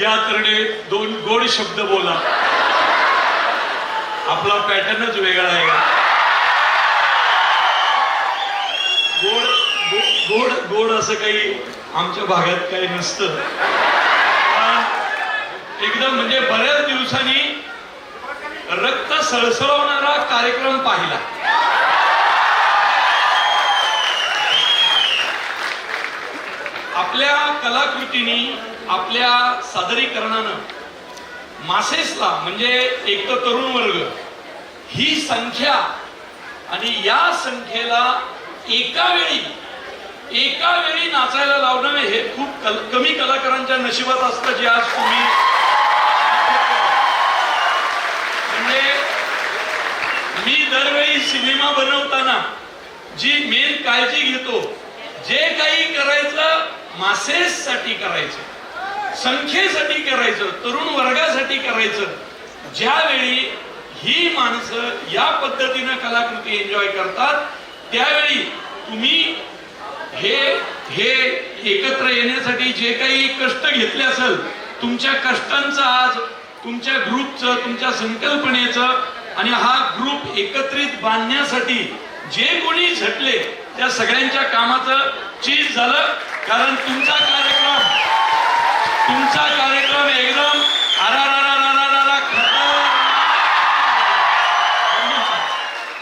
या दोन गोड शब्द बोला. आपला पॅटर्नच वेगळा आहे. गोड गोड गोड असं काही आमच्या भागात काही नसतं. एकदम म्हणजे बऱ्याच दिवसांनी रक्त सळसळवणारा कार्यक्रम पाहिला. आपल्या कलाकृतीनी आपल्या सादरीकरणानं मासेसला म्हणजे एक तर तरुण वर्ग ही संख्या आणि या संख्येला एका वेळी एका वेळी नाचायला लावणं हे खूप कल, कमी कलाकारांच्या नशिबात असतं जे आज तुम्ही म्हणजे मी दरवेळी सिनेमा बनवताना जी मेन काळजी घेतो जे काही करायचं मासेस साठी करायचं संख्येसाठी करायचं तरुण वर्गासाठी करायचं. ज्यावेळी ही माणसं या पद्धतीनं कलाकृती एन्जॉय करतात त्यावेळी तुम्ही हे हे एकत्र येण्यासाठी जे काही कष्ट घेतले असेल तुमच्या कष्टांचं आज तुमच्या ग्रुपचं तुमच्या संकल्पनेचं आणि हा ग्रुप एकत्रित बांधण्यासाठी जे कोणी झटले त्या सगळ्यांच्या कामाचं चीज झालं. कारण तुमचा कार्यक्रम. तुमचा कार्यक्रम एकदम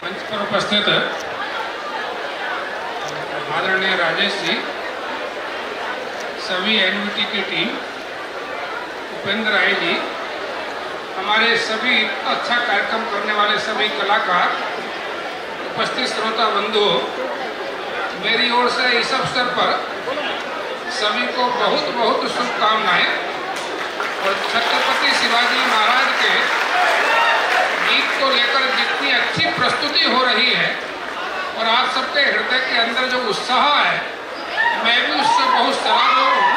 मंच पर उपस्थित आदरणीय राजेश जी सभी एनवीटी की टीम उपेंद्र राय जी हमारे सभी अच्छा कार्यक्रम करने वाले सभी कलाकार उपस्थित श्रोता बंधु मेरी ओर से इस अवसर पर सभी को बहुत बहुत शुभकामनाएँ। और छत्रपति शिवाजी महाराज के गीत को लेकर जितनी अच्छी प्रस्तुति हो रही है, और आप सबके हृदय के अंदर जो उत्साह है, मैं भी उससे बहुत सराह हूँ।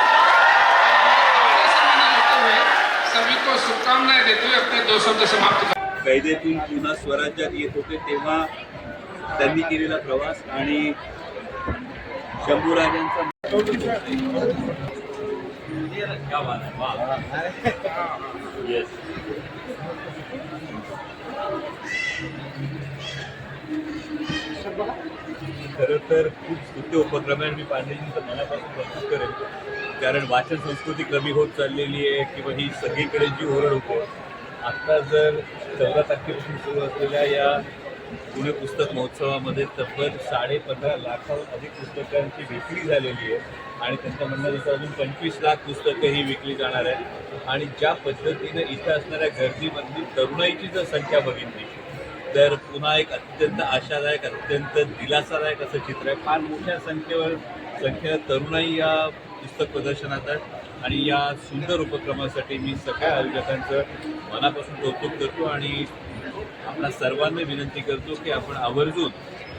सभी को शुभकामनाएँ देते हुए अपने दो शब्द समाप्त कैदेतून पुन्हा स्वराज्यात येत होते तेव्हा त्यांनी केलेला प्रवास आणि शंभूराजांचा खरं तर खूप स्तुत्य उपक्रम आहे. मी पांडेजींचं मनापासून कौतुक करेन. कारण वाचन संस्कृती कमी होत चाललेली आहे किंवा ही सगळीकडे जी ओरड होते. आता जर चौदा तारखेपासून सुरू असलेल्या या पुणे पुस्तक महोत्सवामध्ये तब्बल साडे पंधरा लाखाहून अधिक पुस्तकांची विक्री झालेली आहे. आणि त्यांच्या म्हणणं जसं अजून पंचवीस लाख पुस्तकं ही विकली जाणार आहेत. आणि ज्या पद्धतीनं इथं असणाऱ्या गर्दीमधली तरुणाईची जर संख्या बघितली तर पुन्हा एक अत्यंत आशादायक अत्यंत दिलासादायक असं चित्र आहे. फार मोठ्या संख्येवर संख्येनं तरुणाई या पुस्तक प्रदर्शनात आहेत. आणि या सुंदर उपक्रमासाठी मी सगळ्या आयोजकांचं मनापासून कौतुक करतो आणि आपल्या सर्वांना विनंती करतो की आपण आवर्जून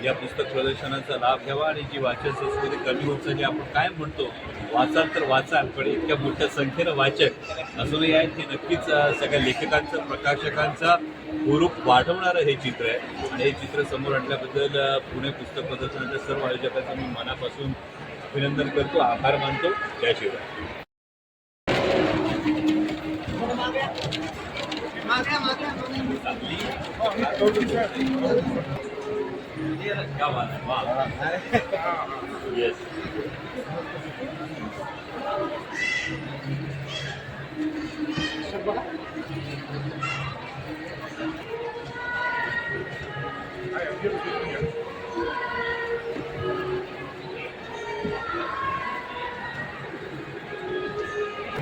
या पुस्तक प्रदर्शनाचा लाभ घ्यावा आणि जी वाचन संस्कृती कमी होत चालली आपण काय म्हणतो वाचाल तर वाचाल पण इतक्या मोठ्या संख्येनं वाचक अजूनही आहेत हे नक्कीच सगळ्या लेखकांचं प्रकाशकांचा हुरूप वाढवणारं हे चित्र आहे. आणि हे चित्र समोर आणल्याबद्दल पुणे पुस्तक प्रदर्शनाच्या सर्व आयोजकांचं मी मनापासून अभिनंदन करतो आभार मानतो. जय शिवराय क्या बात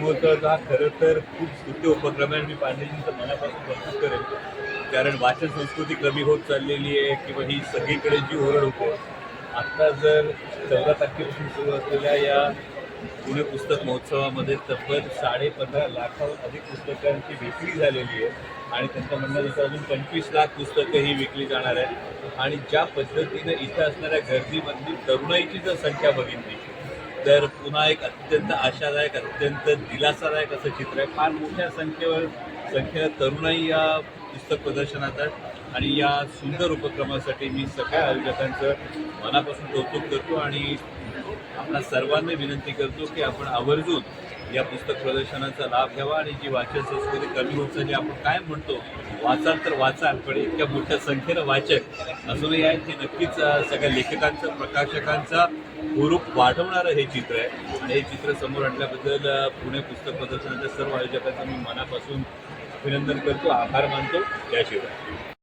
है, हा खरं तर खूप स्तुत्य उपक्रम आहे. आणि मी पांडेजींचं मनापासून कौतुक करेन. कारण वाचन संस्कृती कमी होत चाललेली आहे किंवा ही सगळीकडे जी ओरड होते. आत्ता जर चौदा तारखेपासून सुरू असलेल्या या पुणे पुस्तक महोत्सवामध्ये तब्बल साडे पंधरा लाखाहून अधिक पुस्तकांची विक्री झालेली आहे. आणि त्यांचं म्हणणं जसं अजून पंचवीस लाख पुस्तकं ही विकली जाणार आहेत. आणि ज्या पद्धतीनं इथं असणाऱ्या गर्दीमधली तरुणाईची जर संख्या बघितली तर पुन्हा एक अत्यंत आशादायक अत्यंत दिलासादायक असं चित्र आहे. फार मोठ्या संख्येवर संख्येनं तरुणाई या पुस्तक प्रदर्शनात आहेत. आणि या सुंदर उपक्रमासाठी मी सगळ्या आयोजकांचं मनापासून कौतुक करतो आणि आपणा सर्वांना विनंती करतो की आपण आवर्जून या पुस्तक प्रदर्शनाचा लाभ घ्यावा आणि जी वाचन संस्कृती कमी होत चालली आपण काय म्हणतो वाचाल तर वाचाल पण इतक्या मोठ्या संख्येनं वाचक अजूनही आहेत हे नक्कीच सगळ्या लेखकांचं प्रकाशकांचा हुरूप वाढवणारं हे चित्र आहे. आणि हे चित्र समोर आणल्याबद्दल पुणे पुस्तक प्रदर्शनाच्या सर्व आयोजकांचं मी मनापासून अभिनंदन करतो आभार मानतो. याशिवाय